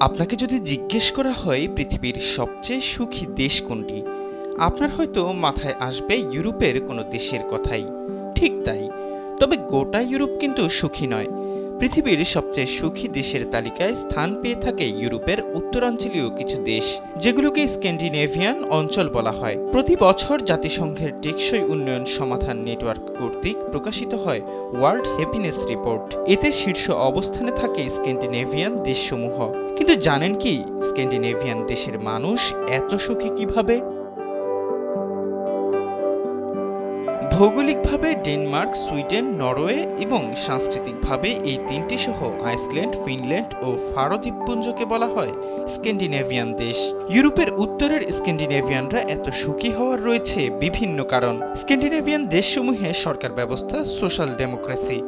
আপনাকে যদি জিজ্ঞেস করা হয় পৃথিবীর সবচেয়ে সুখী দেশ কোনটি, আপনার হয়তো মাথায় আসবে ইউরোপের কোনো দেশের কথাই। ঠিক তাই। তবে গোটা ইউরোপ কিন্তু সুখী নয়। পৃথিবীর সবচেয়ে সুখী দেশের তালিকায় স্থান পেয়ে থাকে ইউরোপের উত্তরাঞ্চলীয় কিছু দেশ, যেগুলোকে স্ক্যান্ডিনেভিয়ান অঞ্চল বলা হয়। প্রতি বছর জাতিসংঘের টেকসই উন্নয়ন সমাধান নেটওয়ার্ক কর্তৃক প্রকাশিত হয় ওয়ার্ল্ড হ্যাপিনেস রিপোর্ট। এতে শীর্ষ অবস্থানে থাকে স্ক্যান্ডিনেভিয়ান দেশসমূহ। কিন্তু জানেন কি স্ক্যান্ডিনেভিয়ান দেশের মানুষ এত সুখী কীভাবে? ভৌগোলিকভাবে ডেনমার্ক, সুইডেন, নরওয়ে এবং সাংস্কৃতিকভাবে এই তিনটি সহ আইসল্যান্ড, ফিনল্যান্ড ও ফারো দ্বীপপুঞ্জকে বলা হয় স্ক্যান্ডিনেভিয়ান দেশ। ইউরোপের উত্তরের স্ক্যান্ডিনেভিয়ানরা এত সুখী হওয়ার রয়েছে বিভিন্ন কারণ। স্ক্যান্ডিনেভিয়ান দেশসমূহে সরকার ব্যবস্থা, সোশ্যাল ডেমোক্রেসি।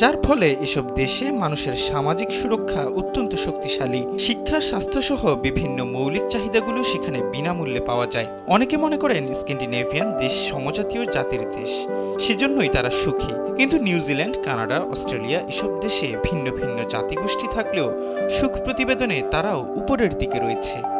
যার ফলে এসব দেশে মানুষের সামাজিক সুরক্ষা অত্যন্ত শক্তিশালী। শিক্ষা, স্বাস্থ্যসহ বিভিন্ন মৌলিক চাহিদাগুলো সেখানে বিনামূল্যে পাওয়া যায়। অনেকে মনে করেন স্ক্যান্ডিনেভিয়ান দেশ সমজাতীয় জাতির দেশ, সেজন্যই তারা সুখী। কিন্তু নিউজিল্যান্ড, কানাডা, অস্ট্রেলিয়া এসব দেশে ভিন্ন ভিন্ন জাতিগোষ্ঠী থাকলেও সুখ প্রতিবেদনে তারাও উপরের দিকে রয়েছে।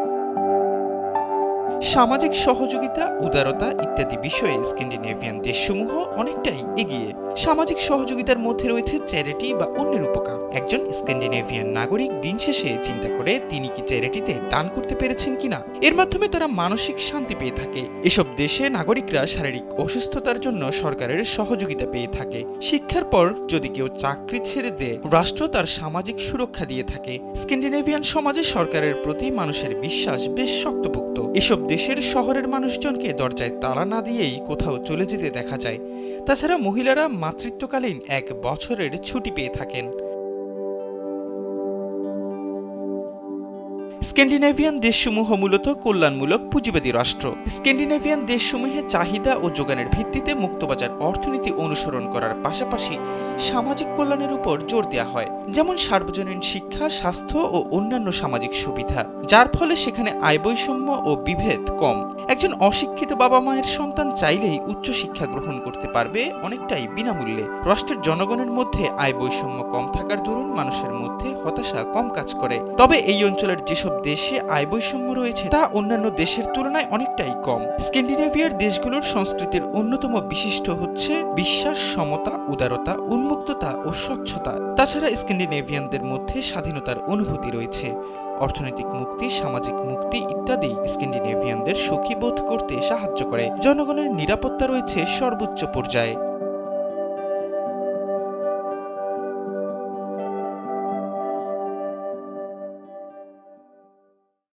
সামাজিক সহযোগিতা, উদারতা ইত্যাদি বিষয়ে স্ক্যান্ডিনেভিয়ান দেশসমূহ অনেকটাই এগিয়ে। সামাজিক সহযোগিতার মধ্যে রয়েছে চ্যারিটি বা অন্যের উপকার। একজন স্ক্যান্ডিনেভিয়ান নাগরিক দিন শেষে চিন্তা করে, তিনি কি চ্যারিটিতে দান করতে পেরেছেন কিনা? এর মাধ্যমে তারা মানসিক শান্তি পেয়ে থাকে। এসব দেশে নাগরিকরা শারীরিক অসুস্থতার জন্য সরকারের সহযোগিতা পেয়ে থাকে। শিক্ষার পর যদি কেউ চাকরি ছেড়ে দেয়, রাষ্ট্র তার সামাজিক সুরক্ষা দিয়ে থাকে। স্ক্যান্ডিনেভিয়ান সমাজে সরকারের প্রতি মানুষের বিশ্বাস বেশ শক্তপোক্ত। এসব দেশের শহরের মানুষজনকে দরজায় তালা না দিয়েই কোথাও চলে যেতে দেখা যায়। তাছাড়া মহিলারা মাতৃত্বকালীন এক বছরের ছুটি পেয়ে থাকেন। স্ক্যান্ডিনেভিয়ান দেশসমূহ মূলত কল্যাণমূলক পুঁজিবাদী রাষ্ট্র। স্ক্যান্ডিনেভিয়ান দেশসমূহে চাহিদা ও যোগানের ভিত্তিতে মুক্তবাজার অর্থনীতি অনুসরণ করার পাশাপাশি সামাজিক কল্যাণের উপর জোর দেওয়া হয়, যেমন সার্বজনীন শিক্ষা, স্বাস্থ্য ও অন্যান্য সামাজিক সুবিধা। যার ফলে সেখানে আয় বৈষম্য ও বিভেদ কম। একজন অশিক্ষিত বাবা মায়ের সন্তান চাইলেই উচ্চশিক্ষা গ্রহণ করতে পারবে অনেকটাই বিনামূল্যে। রাষ্ট্রের জনগণের মধ্যে আয় বৈষম্য কম থাকার দরুন মানুষের মধ্যে হতাশা কম কাজ করে। তবে এই অঞ্চলের যেসব দেশে আয় বৈষম্য রয়েছে, তা অন্যান্য দেশের তুলনায় অনেকটাই কম। স্ক্যান্ডিনেভিয়ার দেশগুলোর সংস্কৃতির অন্যতম বিশিষ্ট হচ্ছে বিশ্বাস, সমতা, উদারতা, উন্মুক্ততা ও স্বচ্ছতা। তাছাড়া স্ক্যান্ডিনেভিয়ানদের মধ্যে স্বাধীনতার অনুভূতি রয়েছে। অর্থনৈতিক মুক্তি, সামাজিক মুক্তি ইত্যাদি স্ক্যান্ডিনেভিয়ানদের সুখী বোধ করতে সাহায্য করে। জনগণের নিরাপত্তা রয়েছে সর্বোচ্চ পর্যায়ে।